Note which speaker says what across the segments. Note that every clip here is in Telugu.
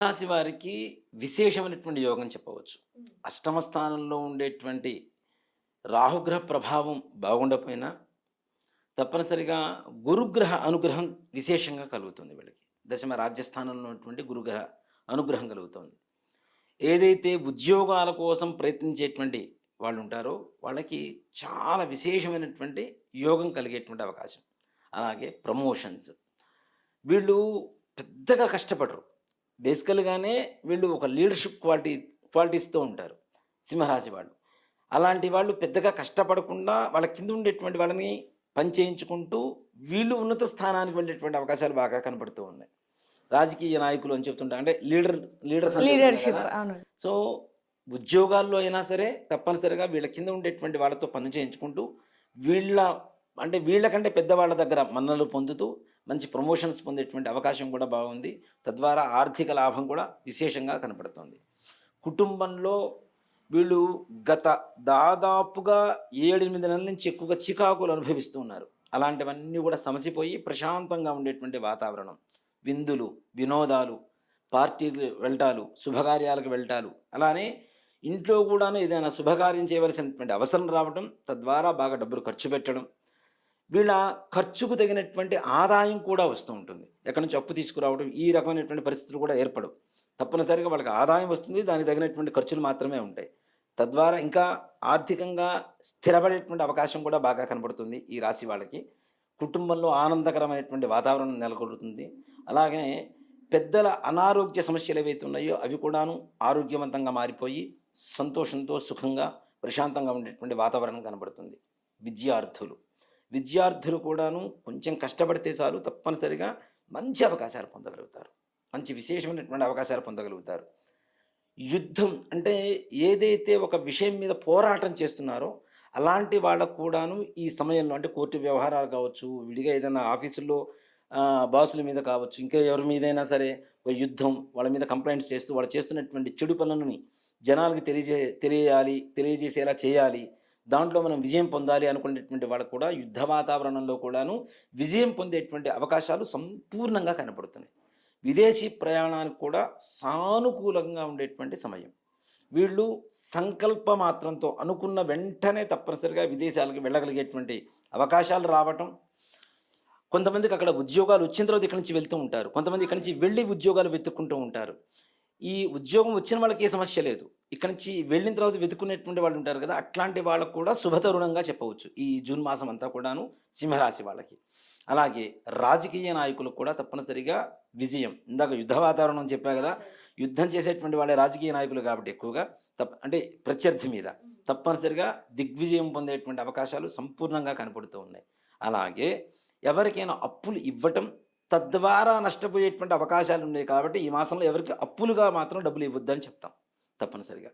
Speaker 1: సింహరాశి వారికి విశేషమైనటువంటి యోగం చెప్పవచ్చు. అష్టమ స్థానంలో ఉండేటువంటి రాహుగ్రహ ప్రభావం బాగుండకపోయినా తప్పనిసరిగా గురుగ్రహ అనుగ్రహం విశేషంగా కలుగుతుంది వీళ్ళకి. దశమ రాజ్యస్థానంలో ఉన్నటువంటి గురుగ్రహ అనుగ్రహం కలుగుతుంది. ఏదైతే ఉద్యోగాల కోసం ప్రయత్నించేటువంటి వాళ్ళు ఉంటారో వాళ్ళకి చాలా విశేషమైనటువంటి యోగం కలిగేటువంటి అవకాశం. అలాగే ప్రమోషన్స్. వీళ్ళు పెద్దగా కష్టపడరు. బేసికల్గానే వీళ్ళు ఒక లీడర్షిప్ క్వాలిటీ క్వాలిటీస్తో ఉంటారు సింహరాశి వాళ్ళు. అలాంటి వాళ్ళు పెద్దగా కష్టపడకుండా వాళ్ళ కింద ఉండేటువంటి వాళ్ళని పని చేయించుకుంటూ వీళ్ళు ఉన్నత స్థానానికి వెళ్ళేటువంటి అవకాశాలు బాగా కనపడుతూ ఉన్నాయి. రాజకీయ నాయకులు అని చెప్తుంటారు అంటే లీడర్ లీడర్స్
Speaker 2: లీడర్షిప్
Speaker 1: సో ఉద్యోగాల్లో అయినా సరే తప్పనిసరిగా వీళ్ళ కింద ఉండేటువంటి వాళ్ళతో పని చేయించుకుంటూ వీళ్ళ అంటే వీళ్ళకంటే పెద్దవాళ్ళ దగ్గర మన్నలు పొందుతూ మంచి ప్రమోషన్స్ పొందేటువంటి అవకాశం కూడా బాగుంది. తద్వారా ఆర్థిక లాభం కూడా విశేషంగా కనపడుతుంది. కుటుంబంలో వీళ్ళు గత దాదాపుగా ఏడెనిమిది నెలల నుంచి ఎక్కువగా చికాకులు అనుభవిస్తూ ఉన్నారు. అలాంటివన్నీ కూడా సమసిపోయి ప్రశాంతంగా ఉండేటువంటి వాతావరణం. విందులు వినోదాలు పార్టీలు వెళ్ళటాలు శుభకార్యాలకు వెళ్ళటాలు అలానే ఇంట్లో కూడాను ఏదైనా శుభకార్యం చేయవలసినటువంటి అవసరం రావడం తద్వారా బాగా డబ్బులు ఖర్చు పెట్టడం వీళ్ళ ఖర్చుకు తగినటువంటి ఆదాయం కూడా వస్తూ ఉంటుంది. ఎక్కడి నుంచి అప్పు తీసుకురావడం ఈ రకమైనటువంటి పరిస్థితులు కూడా ఏర్పడవు. తప్పనిసరిగా వాళ్ళకి ఆదాయం వస్తుంది దానికి తగినటువంటి ఖర్చులు మాత్రమే ఉంటాయి. తద్వారా ఇంకా ఆర్థికంగా స్థిరపడేటువంటి అవకాశం కూడా బాగా కనబడుతుంది ఈ రాశి వాళ్ళకి. కుటుంబంలో ఆనందకరమైనటువంటి వాతావరణం నెలకొల్పుతుంది అలాగే పెద్దల అనారోగ్య సమస్యలు ఏవైతే ఉన్నాయో అవి కూడాను ఆరోగ్యవంతంగా మారిపోయి సంతోషంతో సుఖంగా ప్రశాంతంగా ఉండేటువంటి వాతావరణం కనబడుతుంది. విద్యార్థులు. విద్యార్థులు కూడాను కొంచెం కష్టపడితే చాలు తప్పనిసరిగా మంచి అవకాశాలు పొందగలుగుతారు. మంచి విశేషమైనటువంటి అవకాశాలు పొందగలుగుతారు. యుద్ధం అంటే ఏదైతే ఒక విషయం మీద పోరాటం చేస్తున్నారో అలాంటి వాళ్ళకు కూడాను ఈ సమయంలో అంటే కోర్టు వ్యవహారాలు కావచ్చు విడిగా ఏదైనా ఆఫీసుల్లో బాసుల మీద కావచ్చు ఇంకా ఎవరి మీదైనా సరే ఒక యుద్ధం వాళ్ళ మీద కంప్లైంట్స్ చేస్తూ వాళ్ళు చేస్తున్నటువంటి చెడు పనులని జనాలకి తెలియజే తెలియాలి తెలియజేసేలా చేయాలి. దాంట్లో మనం విజయం పొందాలి అనుకునేటువంటి వాళ్ళు కూడా యుద్ధ వాతావరణంలో కూడాను విజయం పొందేటువంటి అవకాశాలు సంపూర్ణంగా కనపడుతున్నాయి. విదేశీ ప్రయాణానికి కూడా సానుకూలంగా ఉండేటువంటి సమయం. వీళ్ళు సంకల్ప మాత్రంతో అనుకున్న వెంటనే తప్పనిసరిగా విదేశాలకు వెళ్ళగలిగేటువంటి అవకాశాలు రావటం. కొంతమందికి అక్కడ ఉద్యోగాలు వచ్చిన తర్వాత ఇక్కడి నుంచి వెళ్తూ ఉంటారు. కొంతమంది ఇక్కడి నుంచి వెళ్ళి ఉద్యోగాలు వెతుక్కుంటూ ఉంటారు. ఈ ఉద్యోగం వచ్చిన వాళ్ళకి ఏ సమస్య లేదు. ఇక్కడ నుంచి వెళ్ళిన తర్వాత వెతుకునేటువంటి వాళ్ళు ఉంటారు కదా అట్లాంటి వాళ్ళకు కూడా శుభతరుణంగా చెప్పవచ్చు. ఈ జూన్ మాసం అంతా కూడాను సింహరాశి వాళ్ళకి. అలాగే రాజకీయ నాయకులకు కూడా తప్పనిసరిగా విజయం. ఇందాక యుద్ధ వాతావరణం చెప్పా కదా యుద్ధం చేసేటువంటి వాళ్ళే రాజకీయ నాయకులు కాబట్టి ఎక్కువగా తప్ప అంటే ప్రత్యర్థి మీద. తప్పనిసరిగా దిగ్విజయం పొందేటువంటి అవకాశాలు సంపూర్ణంగా కనపడుతూ ఉన్నాయి. అలాగే ఎవరికైనా అప్పులు ఇవ్వటం తద్వారా నష్టపోయేటువంటి అవకాశాలు ఉన్నాయి కాబట్టి ఈ మాసంలో ఎవరికి అప్పులుగా మాత్రం డబ్బులు ఇవ్వద్దని చెప్తాం. తప్పనిసరిగా.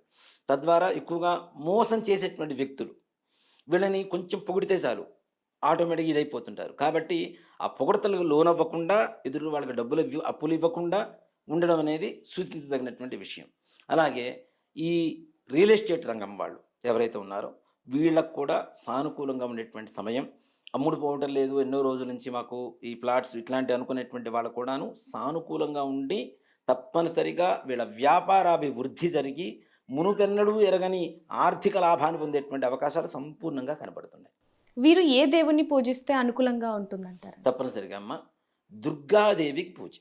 Speaker 1: తద్వారా ఎక్కువగా మోసం చేసేటువంటి వ్యక్తులు వీళ్ళని కొంచెం పొగిడితే చాలు ఆటోమేటిక్గా ఇదైపోతుంటారు. కాబట్టి ఆ పొగడతలకు లోనవ్వకుండా ఎదురు వాళ్ళకి డబ్బులు అప్పులు ఇవ్వకుండా ఉండడం అనేది సూచించదగినటువంటి విషయం. అలాగే ఈ రియల్ ఎస్టేట్ రంగం వాళ్ళు ఎవరైతే ఉన్నారో వీళ్ళకు కూడా సానుకూలంగా ఉండేటువంటి సమయం అమ్ముడు పోవటం లేదు ఎన్నో రోజుల నుంచి మాకు ఈ ప్లాట్స్ ఇట్లాంటి అనుకునేటువంటి వాళ్ళు కూడాను సానుకూలంగా ఉండి తప్పనిసరిగా వీళ్ళ వ్యాపారాభివృద్ధి జరిగి మునుపెన్నడూ ఎరగని ఆర్థిక లాభాన్ని పొందేటువంటి అవకాశాలు సంపూర్ణంగా కనబడుతున్నాయి.
Speaker 2: వీరు ఏ దేవుణ్ణి పూజిస్తే అనుకూలంగా ఉంటుందంటారు?
Speaker 1: తప్పనిసరిగా అమ్మ దుర్గాదేవికి పూజ.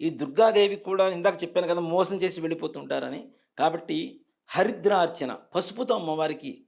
Speaker 1: ఈ దుర్గాదేవికి కూడా ఇందాక చెప్పాను కదా మోసం చేసి వెళ్ళిపోతుంటారని. కాబట్టి హరిద్రార్చన పసుపుతో అమ్మవారికి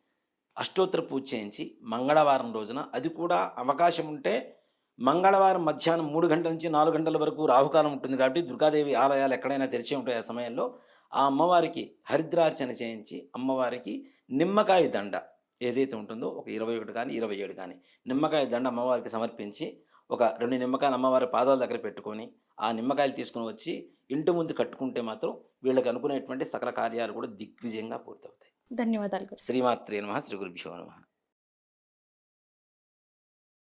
Speaker 1: అష్టోత్తర పూజ చేయించి మంగళవారం రోజున అది కూడా అవకాశం ఉంటే మంగళవారం మధ్యాహ్నం మూడు గంటల నుంచి నాలుగు గంటల వరకు రాహుకాలం ఉంటుంది కాబట్టి దుర్గాదేవి ఆలయాలు ఎక్కడైనా తెరిచి ఉంటాయి ఆ సమయంలో. ఆ అమ్మవారికి హరిద్రార్చన చేయించి అమ్మవారికి నిమ్మకాయ దండ ఏదైతే ఉంటుందో ఒక ఇరవై ఒకటి కానీ ఇరవై ఏడు కానీ నిమ్మకాయ దండ అమ్మవారికి సమర్పించి ఒక రెండు నిమ్మకాయలు అమ్మవారి పాదాల దగ్గర పెట్టుకొని ఆ నిమ్మకాయలు తీసుకుని వచ్చి ఇంటి ముందు కట్టుకుంటే మాత్రం వీళ్ళకి అనుకునేటువంటి సకల కార్యాలు కూడా దిగ్విజయంగా పూర్తవుతాయి.
Speaker 2: ధన్యవాదాలు
Speaker 1: శ్రీమాత్రే నమ శ్రీ గురుభ్యో నమ.